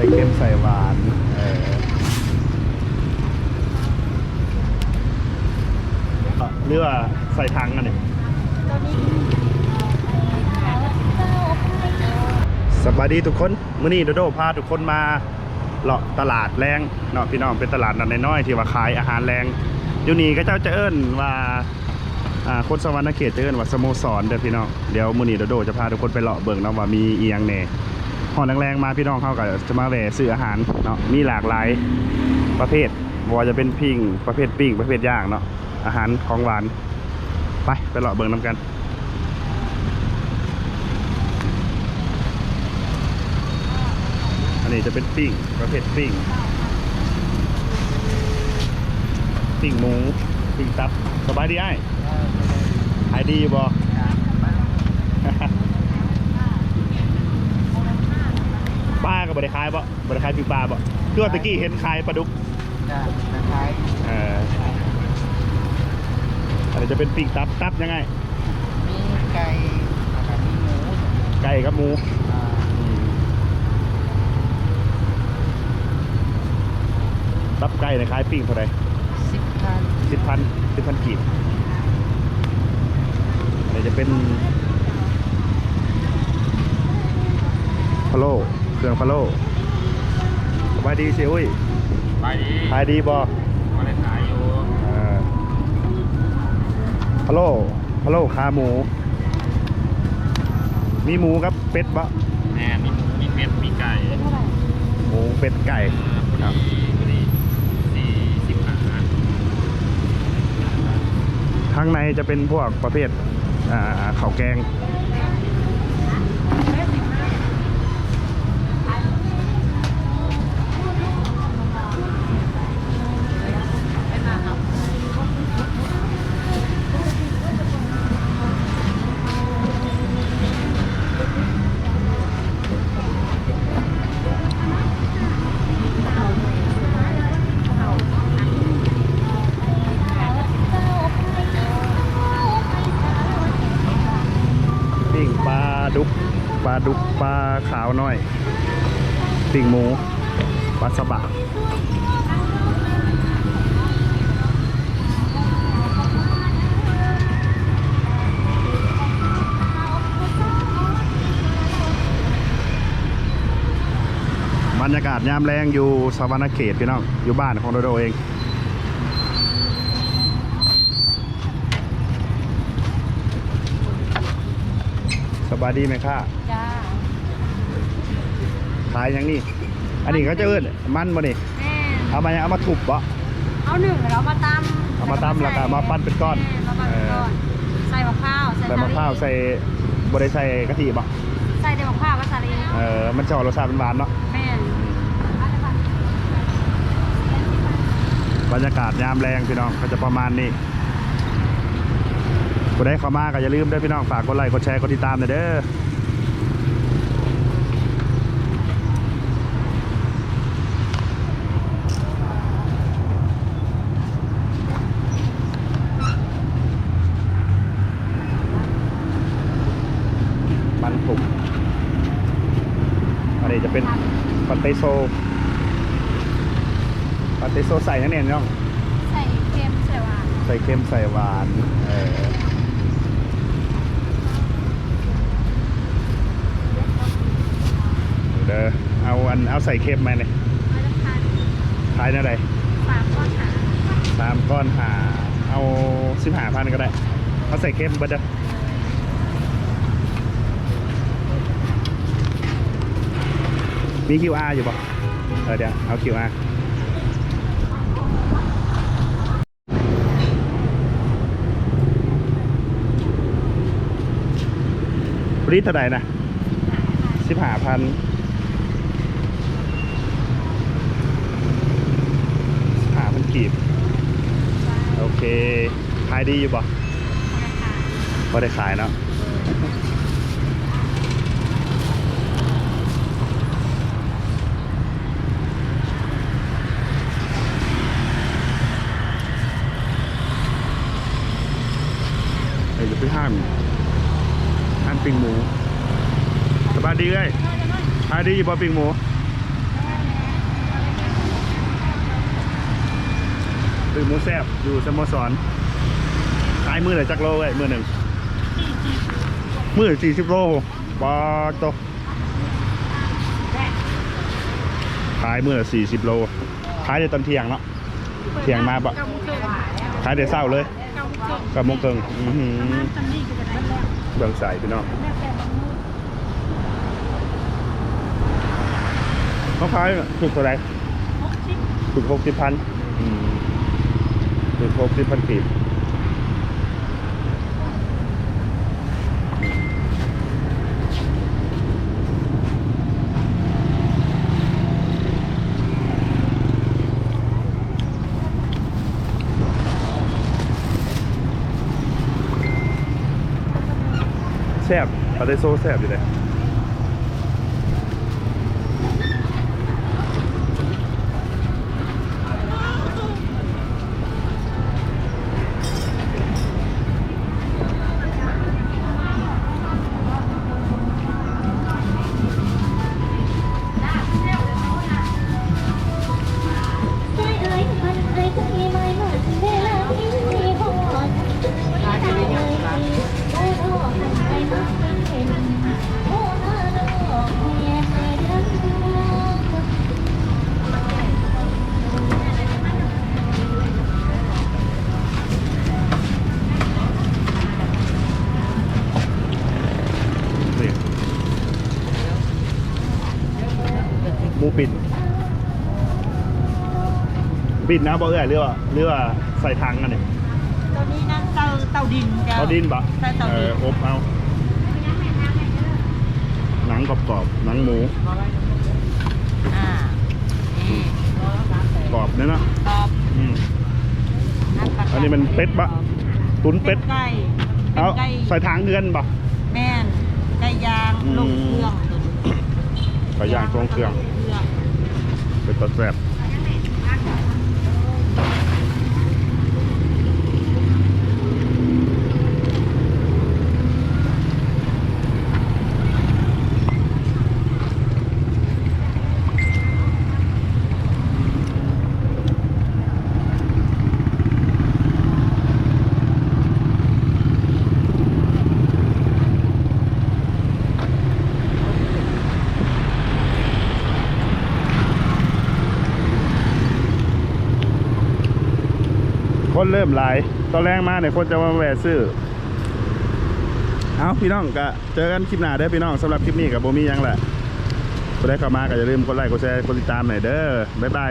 ส่เค็มใส่หวานเออหรือว่าใส่ถังอันนี้สวัสดีทุกคนมื้อนี้โดโดพาทุกคนมาเลาะตลาดแรงเนาะพี่น้องเป็นตลาดนัดน้อยๆที่ว่าขายอาหารแรงอยู่นี่ก็เจ้าจะเอิ้นว่าอ่าคนสวรรค์เขตจะเอิ้นว่าสโมสรเด้อพี่น้องเดี๋ยวมื้อนี้โดโดจะพาทุกคนไปเลาะเบิ่งเนาะว่ามีเอียงแหน่ อนแรงๆมาพี่น้องเขาก็จะมาแวะซื้ออาหารเนาะมีหลากหลายประเภทบ่ว่าจะเป็นพิงประเภทปิ้งประเภทย่างเนาะอาหารของหวาน ไปไปเลาะเบิ่งนํกันอันนี้จะเป็นปิ้งประเภทปิ้งปิ้งหมูปิ้งตับสบายดีไอ้ขายดีบ่ ป้าก็ บริขายบ่บริขายปิ้งปลาบ่คือว่าตะกี้เห็นขายปลาดุกจะจะใช้เอออันนี้จะเป็นปิ้งตับตับยังไง มีไก่แล้วก็มีหมูไก่กับหมู อ่าตับไก่ในยขายปิ้งเท่าไหร่สิบพันสิบพันสิบพันกีบอันนี้จะเป็นพะโล้ เครื่องพะโล้สบายดีสิอุ้ยไปดีขายดีบ่มาได้ขายอยู่เออพะโล้พะโล้ขาหมู มีหมูกับเป็ดบ่แม่มีหมูมีเป็ดมีไก่หมูเป็ดไก่พอดีพอดีสี่สิบห้าข้างในจะเป็นพวกประเภทอ่าข้าวแกง ปลาขาวน้อยปิ้งหมูปลาสบะบรรยากาศยามแรงอยู่สวรรณเขตพี่น้องอยู่บ้านของโดโดเองสบายดีไหมค่ะจ้า ขายอย่างนี้อันนี้เขาจะเอิ้นมันบ่นี่แม่เอามายังเอามาทุบบ่ เอาหนึ่งแล้วมาตำเอามาตำแล้วก็มาปั้นเป็นก้อน แม่มาปั้นเป็นก้อนใส่มะพร้าวใส่มะพร้าวใส่บริใส่กะทิบ่ใส่แต่มะพร้าวกับสาลีเออมันจะออกรสชาติเป็นหวานเนาะแม่บรรยากาศยามแรงพี่น้องก็จะประมาณนี้ผู้ใดเข้ามาก็อย่าลืมเด้อพี่น้องฝากกดไลค์กดแชร์กดติดตามหน่อยเด้อมันผุกอันนี้จะเป็นปั ตเตโซปัตเตโซใส่นั่นเองน้อง ใส่เค็มใส่หวานใส่เค็มใส่หวานเออเด้อเอาอันเอาใส่เค็มมาเนี่ยไม่ต้องทานขายเท่าไหร่ฝากก้อนหาสามก้อนหาเอาสิบห้าพันก็ได้ เอาใส่เค็มเบัดเด้อ มี QR อยู่ปะเออเดี๋ยวเอา QR รีดเท่าไหร่นะสิบห้าพันห้าพันกีบ โอเค ขายดีอยู่ปะพอได้ขายเนาะานท่านปิงหมูสบายดีเลยสบายดีอยู่บ่ปิงหมูปิงหมูแซ่บอยู่สโมสรขายมือหนจักโลเลยมือหนึ่งมือสี่สิบโลบาโตขายมือละสี่สิบโลขายในตอนเที่ยงเนาะเที่ยงมาปะ ขายเดี๋ยวเศร้าเลยกับโมงเกิงอื้อหือเบิ่งใส่พี่น้องเขาขายถูกเท่าไหรถูกหกสิบพันถูกหกสิบพันกีบ แซ่บปาเต ปิดนะบ่เอ้ยเรือว่าเรือว่าใส่ถังอันนี้ตัวนี้นั่นเตาเตาดินจ้ะเอาดินปะใช่เตาเอดิอนอบเอา หนังกรอบๆหนังหมูอ่านี่กรอบเนี่ยนะตอบอืมอันนี้มันเป็ดปะ ตุ๋นเป็ดไก่เป็เอานไก่ใส่ถังเดือนปะแม่นไก่ย่างอืม ลงเครื่องไก่ย่างทรงเครื่องเป็นตัวแซ่บ ริ่มหลาย ตอนแรกมาเนี่ยคนจะมาแวะซื้อ เอาพี่น้องก็เจอกันคลิปหน้าเด้อพี่น้องสำหรับคลิปนี้กับโบมี่ยังแหละก็ได้เข้ามาก็อย่าลืมกดไลค์กดแชร์กดติดตามหน่อยเด้อบ๊ายบาย